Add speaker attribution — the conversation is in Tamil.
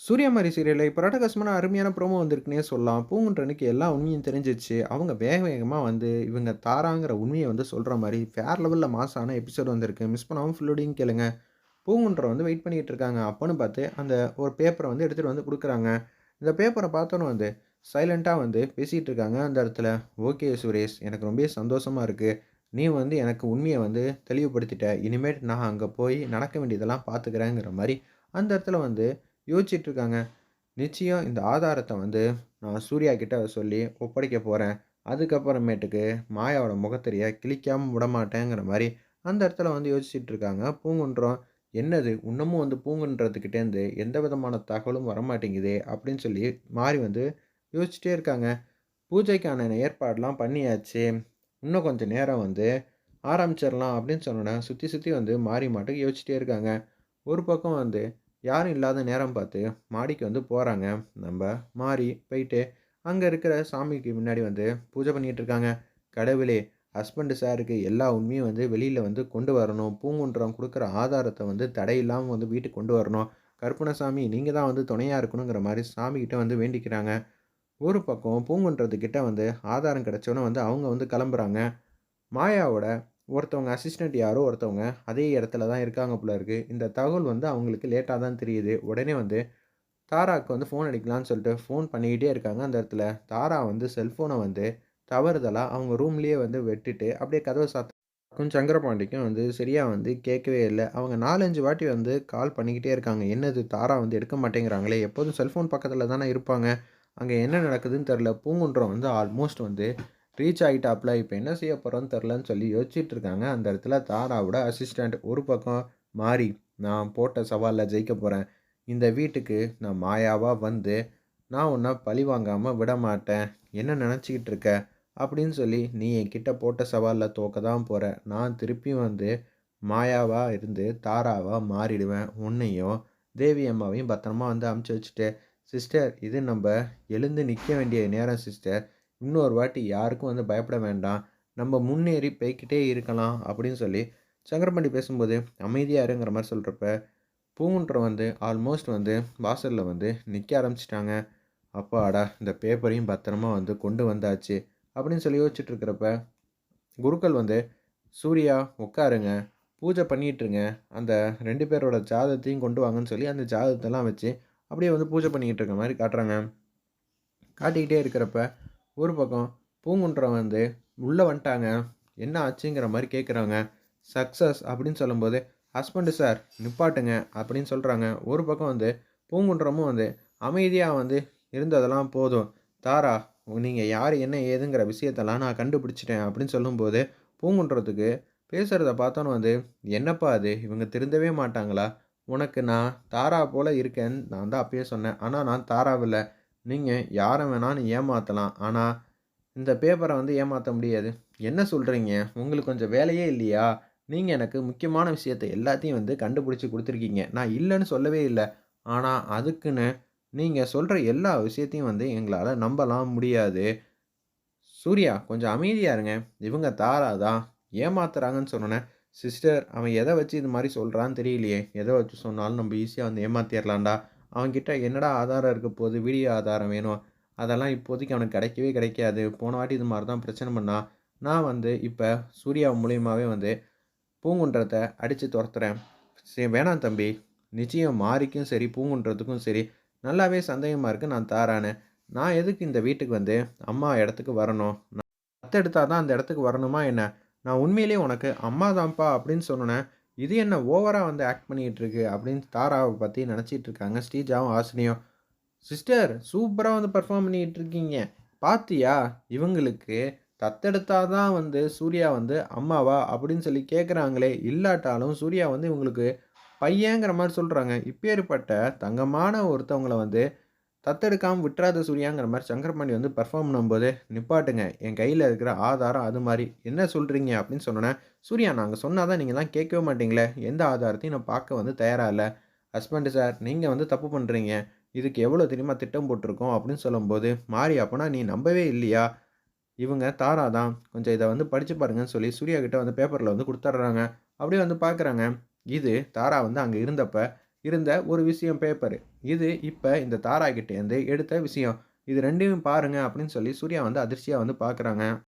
Speaker 1: சூரியமாரி சீரியல்ல இப்போ ராட்டகாசமான அருமையான ப்ரோமோ வந்திருக்குன்னே சொல்லலாம். பூங்குன்றனுக்கு எல்லா உண்மையும் தெரிஞ்சிச்சு அவங்க வேக வேகமாக வந்து இவங்க தாராங்கிற உண்மையை வந்து சொல்கிற மாதிரி ஃபேர் லெவலில் மாசான எபிசோட் வந்திருக்கு. மிஸ் பண்ணாமல் ஃபுல்லோடையும் கேளுங்க. பூங்குன்ற வந்து வெயிட் பண்ணிகிட்டு இருக்காங்க. அப்போன்னு பார்த்து அந்த ஒரு பேப்பரை வந்து எடுத்துட்டு வந்து கொடுக்குறாங்க இந்த பேப்பரை பார்த்தோன்னு வந்து சைலண்ட்டாக வந்து பேசிகிட்டு இருக்காங்க அந்த இடத்துல. "ஓகே சுரேஷ், எனக்கு ரொம்பவே சந்தோஷமாக இருக்குது நீ வந்து எனக்கு உண்மையை வந்து தெளிவுபடுத்திட்ட. இனிமேட் நான் அங்கே போய் நடக்க வேண்டியதெல்லாம் பார்த்துக்கிறேங்கிற" மாதிரி அந்த இடத்துல வந்து யோசிச்சிட்ருக்காங்க நிச்சயம் இந்த ஆதாரத்தை வந்து நான் சூர்யா கிட்ட சொல்லி ஒப்படைக்க போகிறேன் அதுக்கப்புறமேட்டுக்கு மாயாவோட முகத்திரைய கிழிக்காம விடமாட்டேங்கிற மாதிரி அந்த இடத்துல வந்து யோசிச்சுட்டு இருக்காங்க பூங்குன்றம். "என்னது இன்னமும் வந்து பூங்குன்றதுக்கிட்டேருந்து எந்த விதமான தகவலும் வரமாட்டேங்குதே!" அப்படின்னு சொல்லி மாறி வந்து யோசிச்சுட்டே இருக்காங்க. பூஜைக்கான ஏற்பாடெலாம் பண்ணியாச்சு. இன்னும் கொஞ்சம் நேரம் வந்து ஆரம்பிச்சிடலாம் அப்படின்னு சொன்னோன்னே சுற்றி சுற்றி வந்து மாறி மாட்டுக்கு யோசிச்சுட்டே இருக்காங்க. ஒரு பக்கம் வந்து யாரும் இல்லாத நேரம் பார்த்து மாடிக்கு வந்து போகிறாங்க நம்ம மாறி போயிட்டு அங்கே இருக்கிற சாமிக்கு முன்னாடி வந்து பூஜை பண்ணிகிட்டு இருக்காங்க. "கடவுளே! ஹஸ்பண்டு சாருக்கு எல்லா உண்மையும் வந்து வெளியில் வந்து கொண்டு வரணும். பூங்குன்றம் கொடுக்குற ஆதாரத்தை வந்து தடையில்லாமல் வந்து வீட்டுக்கு கொண்டு வரணும். கருப்பண்ணசாமி நீங்கள் தான் வந்து துணையாக இருக்கணுங்கிற" மாதிரி சாமிக்கிட்ட வந்து வேண்டிக்கிறாங்க. ஒரு பக்கம் பூங்குன்றத்துக்கிட்ட வந்து ஆதாரம் கிடச்சோன்னே வந்து அவங்க வந்து கிளம்புறாங்க. மாயாவோட ஒருத்தவங்க அசிஸ்டன்ட் யாரோ ஒருத்தவங்க அதே இடத்துல தான் இருக்காங்க போல இருக்குது இந்த தகவல் வந்து அவங்களுக்கு லேட்டாக தான் தெரியுது. உடனே வந்து தாராவுக்கு வந்து ஃபோன் அடிக்கலான்னு சொல்லிட்டு ஃபோன் பண்ணிக்கிட்டே இருக்காங்க அந்த இடத்துல. தாரா வந்து செல்ஃபோனை வந்து தவறுதலாக அவங்க ரூம்லேயே வந்து வெட்டிட்டு அப்படியே கதவை சாத்தும் சங்கரபாண்டிக்கும் வந்து சரியாக வந்து கேட்கவே இல்லை அவங்க 4, 5 வாட்டி வந்து கால் பண்ணிக்கிட்டே இருக்காங்க. என்னது தாரா வந்து எடுக்க மாட்டேங்கிறாங்களே! எப்போதும் செல்ஃபோன் பக்கத்தில் தானே இருப்பாங்க. அங்கே என்ன நடக்குதுன்னு தெரில பூங்குன்றம் வந்து ஆல்மோஸ்ட் வந்து ரீச் ஆகிட்டாப்புல இப்போ என்ன செய்ய போகிறோன்னு தெரிலன்னு சொல்லி யோசிச்சுட்டு இருக்காங்க. அந்த இடத்துல தாராவோட அசிஸ்டண்ட் ஒரு பக்கம் மாறி "நான் போட்ட சவாலில் ஜெயிக்க போகிறேன் இந்த வீட்டுக்கு நான் மாயாவாக வந்து நான் ஒன்றா பழி வாங்காமல் விட மாட்டேன் என்ன நினச்சிக்கிட்டு இருக்க?" அப்படின்னு சொல்லி, "நீ என்கிட்ட போட்ட சவாலில் தோக்க தான் போகிற நான் திருப்பியும் வந்து மாயாவாக இருந்து தாராவாக மாறிடுவேன். உன்னையும் தேவி அம்மாவையும் பத்திரமா வந்து அமுச்சு வச்சுட்டு" "சிஸ்டர் இது நம்ம எழுந்து நிற்க வேண்டிய நேரம் சிஸ்டர். இன்னொரு வாட்டி யாருக்கும் வந்து பயப்பட வேண்டாம். நம்ம முன்னேறி போய்கிட்டே இருக்கலாம்." அப்படின்னு சொல்லி சங்கரபாண்டி பேசும்போது, அமைதியாக இருங்கிற" மாதிரி சொல்கிறப்ப பூங்குன்றம் வந்து ஆல்மோஸ்ட் வந்து வாசலில் வந்து நிக்க ஆரம்பிச்சுட்டாங்க. "அப்பாடா! இந்த பேப்பரையும் பத்திரமா வந்து கொண்டு வந்தாச்சு." அப்படின்னு சொல்லி யோசிச்சுட்டு இருக்கிறப்ப, குருக்கள் வந்து, "சூர்யா உட்காருங்க. பூஜை பண்ணிகிட்ருங்க அந்த ரெண்டு பேரோட ஜாதத்தையும் கொண்டு வாங்கன்னு" சொல்லி அந்த ஜாதகத்தெல்லாம் வச்சு அப்படியே வந்து பூஜை பண்ணிக்கிட்டு இருக்க மாதிரி காட்டுறாங்க. காட்டிக்கிட்டே இருக்கிறப்ப, ஒரு பக்கம் பூங்குன்றம் வந்து உள்ளே வந்துட்டாங்க. "என்ன ஆச்சுங்கிற" மாதிரி கேட்குறாங்க. சக்ஸஸ் அப்படின்னு சொல்லும்போது, ஹஸ்பண்டு சார் நிப்பாட்டுங்க" அப்படின்னு சொல்கிறாங்க ஒரு பக்கம் வந்து பூங்குன்றமும் வந்து அமைதியாக வந்து இருந்ததெல்லாம் போதும். "தாரா நீங்கள் யார் என்ன ஏதுங்கிற விஷயத்தெல்லாம் நான் கண்டுபிடிச்சிட்டேன் அப்படின்னு சொல்லும்போது, பூங்குன்றத்துக்கு பேசுகிறத பார்த்தோன்னு வந்து, "என்னப்பா அது இவங்க திருந்தவே மாட்டாங்களா? உனக்கு நான் தாரா போல இருக்கேன்னு நான் தான் அப்பயே சொன்னேன். ஆனால் நான் தாராவில்லை நீங்கள் யாரை வேணாலும் ஏமாற்றலாம் ஆனால் இந்த பேப்பரை வந்து ஏமாற்ற முடியாது." "என்ன சொல்கிறீங்க உங்களுக்கு கொஞ்சம் வேலையே இல்லையா? நீங்கள் எனக்கு முக்கியமான விஷயத்த எல்லாத்தையும் வந்து கண்டுபிடிச்சி கொடுத்துருக்கீங்க நான் இல்லைன்னு சொல்லவே இல்லை ஆனால் அதுக்குன்னு நீங்கள் சொல்கிற எல்லா விஷயத்தையும் வந்து எங்களால் நம்பலாம் முடியாது." "சூர்யா கொஞ்சம் அமைதியாக இருங்க. இவங்க தாரா தான் ஏமாத்துறாங்கன்னு" சொன்னோனே, "சிஸ்டர் அவன் எதை வச்சு இது மாதிரி சொல்கிறான்னு தெரியலையே. எதை வச்சு சொன்னாலும் நம்ம ஈஸியாக வந்து ஏமாத்திரலாம்டா. அவன்கிட்ட என்னடா ஆதாரம் இருக்க போகுது? வீடியோ ஆதாரம் வேணும். அதெல்லாம் இப்போதைக்கு அவனுக்கு கிடைக்கவே கிடைக்காது. போன வாட்டி இது மாதிரி தான் பிரச்சனை பண்ணால் நான் வந்து இப்போ சூர்யா மூலியமாகவே வந்து பூங்குன்றத்தை அடித்து துரத்துறேன். சரி வேணாம் தம்பி. நிச்சயம் மாரிக்கும் சரி, பூங்குன்றதுக்கும் சரி நல்லாவே சந்தேகமாக இருக்குது நான் தாரான்னு. நான் எதுக்கு இந்த வீட்டுக்கு வந்து அம்மா இடத்துக்கு வரணும்? நான் எடுத்தால் தான் அந்த இடத்துக்கு வரணுமா என்ன? நான் உண்மையிலேயே உனக்கு அம்மா தான்ப்பா அப்படின்னு சொன்னோனே, "இது என்ன ஓவராக வந்து ஆக்ட் பண்ணிகிட்ருக்கு இருக்கு" அப்படின்னு தாராவை பற்றி நினச்சிட்டு இருக்காங்க ஸ்ரீஜாவும், ஆசினியும் "சிஸ்டர் சூப்பராக வந்து பெர்ஃபார்ம் பண்ணிகிட்டு இருக்கீங்க. பாத்தியா? இவங்களுக்கு தத்தெடுத்தால் தான் வந்து சூர்யா வந்து அம்மாவா அப்படின்னு சொல்லி கேட்குறாங்களே. இல்லாட்டாலும் சூர்யா வந்து இவங்களுக்கு பையங்கிற மாதிரி சொல்கிறாங்க இப்பேற்பட்ட தங்கமான ஒருத்தவங்களை வந்து தத்தெடுக்காம விட்றாத சூர்யாங்கிற மாதிரி சங்கரபாண்டி வந்து பெர்ஃபார்ம் பண்ணும்போது, "நிப்பாட்டுங்க. என் கையில் இருக்கிற ஆதாரம் அது மாதிரி என்ன சொல்கிறீங்க அப்படின்னு சொன்னோனே, "சூர்யா நாங்கள் சொன்னால் தான் நீங்கலாம் கேட்கவே மாட்டீங்களே. எந்த ஆதாரத்தையும் நான் பார்க்க வந்து தயாராக இல்லை ஹஸ்பண்டு சார் நீங்கள் வந்து தப்பு பண்ணுறீங்க இதுக்கு எவ்வளோ தெரியுமா திட்டம் போட்டிருக்கோம் அப்படின்னு சொல்லும்போது, மாறி அப்போனா நீ நம்பவே இல்லையா? இவங்க தாரா தான். கொஞ்சம் இதை வந்து படித்து பாருங்கன்னு" சொல்லி சூர்யா கிட்டே வந்து பேப்பரில் வந்து கொடுத்துட்றாங்க அப்படியே வந்து பார்க்குறாங்க. இது தாரா வந்து அங்கே இருந்தப்போ இருந்த ஒரு விஷயம் பேப்பரு. இது இப்போ இந்த தாரா கிட்டேருந்து எடுத்த விஷயம். இது ரெண்டையும் பாருங்க அப்படின்னு சொல்லி சூர்யா வந்து அதிர்ச்சியாக வந்து பார்க்குறாங்க.